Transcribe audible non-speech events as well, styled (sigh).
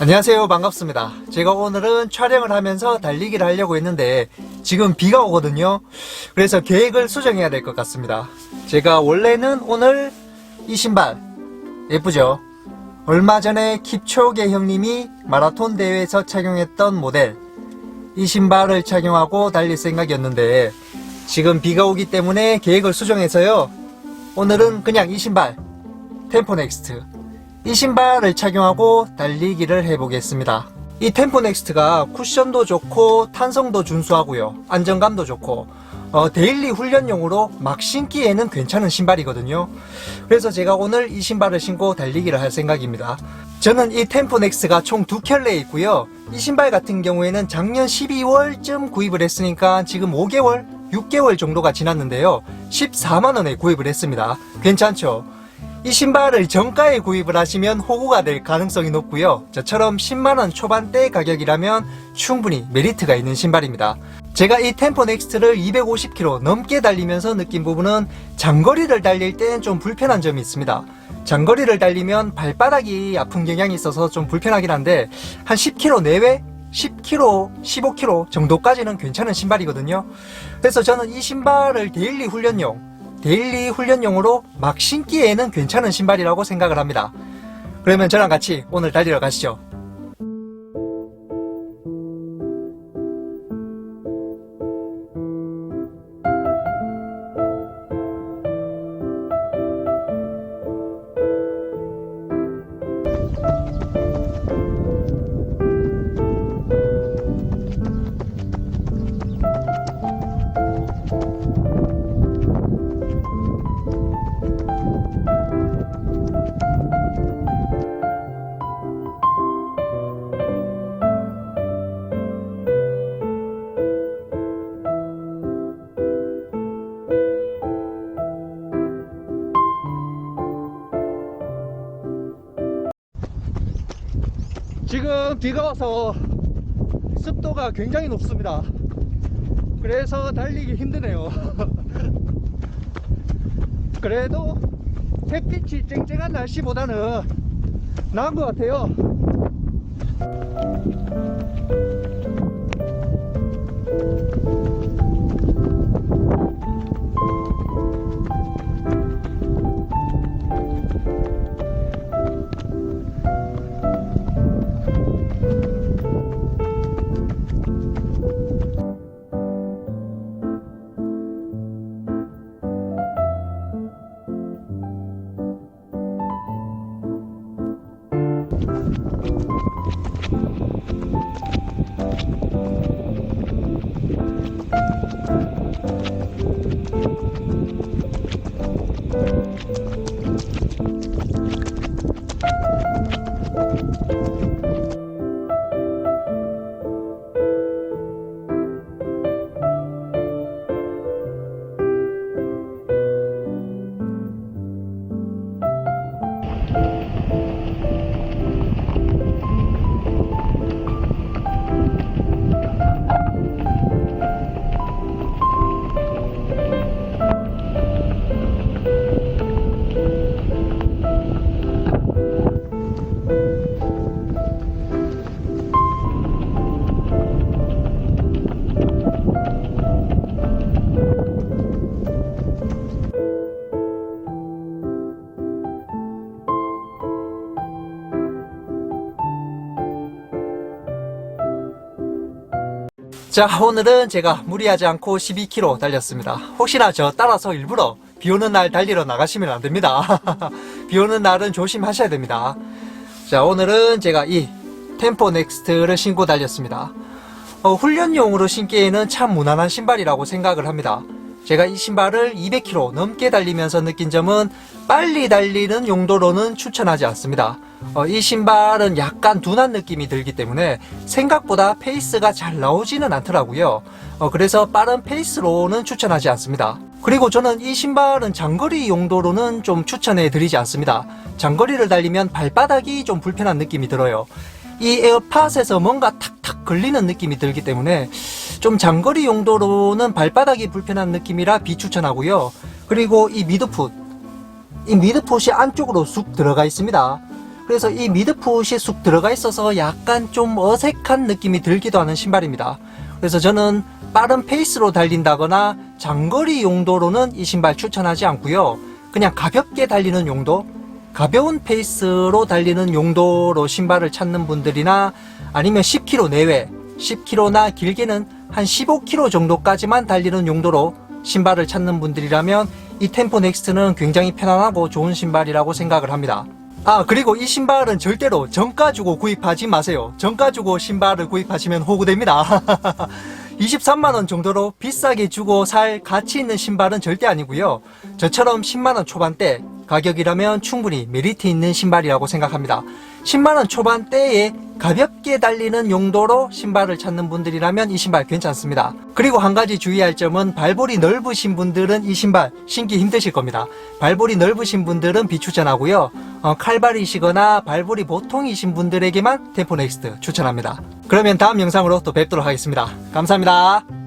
안녕하세요. 반갑습니다. 제가 오늘은 촬영을 하면서 달리기를 하려고 했는데 지금 비가 오거든요. 그래서 계획을 수정해야 될 것 같습니다. 제가 원래는 오늘 이 신발 예쁘죠? 얼마 전에 킵초게 형님이 마라톤 대회에서 착용했던 모델 이 신발을 착용하고 달릴 생각이었는데 지금 비가 오기 때문에 계획을 수정해서요. 오늘은 그냥 이 신발 템포 넥스트 이 신발을 착용하고 달리기를 해보겠습니다. 이 템포 넥스트가 쿠션도 좋고 탄성도 준수하고요. 안정감도 좋고 어, 데일리 훈련용으로 막 신기에는 괜찮은 신발이거든요. 그래서 제가 오늘 이 신발을 신고 달리기를 할 생각입니다. 저는 이 템포 넥스가 총 두 켤레 있고요. 이 신발 같은 경우에는 작년 12월쯤 구입을 했으니까 지금 5개월, 6개월 정도가 지났는데요. 14만원에 구입을 했습니다. 괜찮죠? 이 신발을 정가에 구입을 하시면 호구가 될 가능성이 높고요. 저처럼 10만원 초반대 가격이라면 충분히 메리트가 있는 신발입니다. 제가 이 템포 넥스트를 250km 넘게 달리면서 느낀 부분은 장거리를 달릴 땐 좀 불편한 점이 있습니다. 장거리를 달리면 발바닥이 아픈 경향이 있어서 좀 불편하긴 한데 한 10km 내외 10km, 15km 정도까지는 괜찮은 신발이거든요. 그래서 저는 이 신발을 데일리 훈련용 데일리 훈련용으로 막 신기에는 괜찮은 신발이라고 생각을 합니다. 그러면 저랑 같이 오늘 달리러 가시죠. 지금 비가 와서 습도가 굉장히 높습니다. 그래서 달리기 힘드네요. (laughs) 그래도 햇빛이 쨍쨍한 날씨보다는 나은 것 같아요. 자, 오늘은 제가 무리하지 않고 12km 달렸습니다. 혹시나 저 따라서 일부러 비 오는 날 달리러 나가시면 안 됩니다. (laughs) 비 오는 날은 조심하셔야 됩니다. 자, 오늘은 제가 이 템포 넥스트를 신고 달렸습니다. 어, 훈련용으로 신기에는 참 무난한 신발이라고 생각을 합니다. 제가 이 신발을 200km 넘게 달리면서 느낀 점은 빨리 달리는 용도로는 추천하지 않습니다. 어, 이 신발은 약간 둔한 느낌이 들기 때문에 생각보다 페이스가 잘 나오지는 않더라고요. 어, 그래서 빠른 페이스로는 추천하지 않습니다. 그리고 저는 이 신발은 장거리 용도로는 좀 추천해 드리지 않습니다. 장거리를 달리면 발바닥이 좀 불편한 느낌이 들어요. 이 에어팟에서 뭔가 탁탁 걸리는 느낌이 들기 때문에 좀 장거리 용도로는 발바닥이 불편한 느낌이라 비추천하고요. 그리고 이 미드풋, 이 미드풋이 안쪽으로 쑥 들어가 있습니다. 그래서 이 미드풋이 쑥 들어가 있어서 약간 좀 어색한 느낌이 들기도 하는 신발입니다. 그래서 저는 빠른 페이스로 달린다거나 장거리 용도로는 이 신발 추천하지 않고요. 그냥 가볍게 달리는 용도, 가벼운 페이스로 달리는 용도로 신발을 찾는 분들이나 아니면 10km 내외, 10km나 길게는 한 15km 정도까지만 달리는 용도로 신발을 찾는 분들이라면 이 템포 넥스트는 굉장히 편안하고 좋은 신발이라고 생각을 합니다. 아, 그리고 이 신발은 절대로 정가 주고 구입하지 마세요. 정가 주고 신발을 구입하시면 호구됩니다. (laughs) 23만원 정도로 비싸게 주고 살 가치 있는 신발은 절대 아니고요. 저처럼 10만원 초반대 가격이라면 충분히 메리트 있는 신발이라고 생각합니다. 10만원 초반대에 가볍게 달리는 용도로 신발을 찾는 분들이라면 이 신발 괜찮습니다. 그리고 한 가지 주의할 점은 발볼이 넓으신 분들은 이 신발 신기 힘드실 겁니다. 발볼이 넓으신 분들은 비추천하고요. 어, 칼발이시거나 발볼이 보통이신 분들에게만 템포 넥스트 추천합니다. 그러면 다음 영상으로 또 뵙도록 하겠습니다. 감사합니다.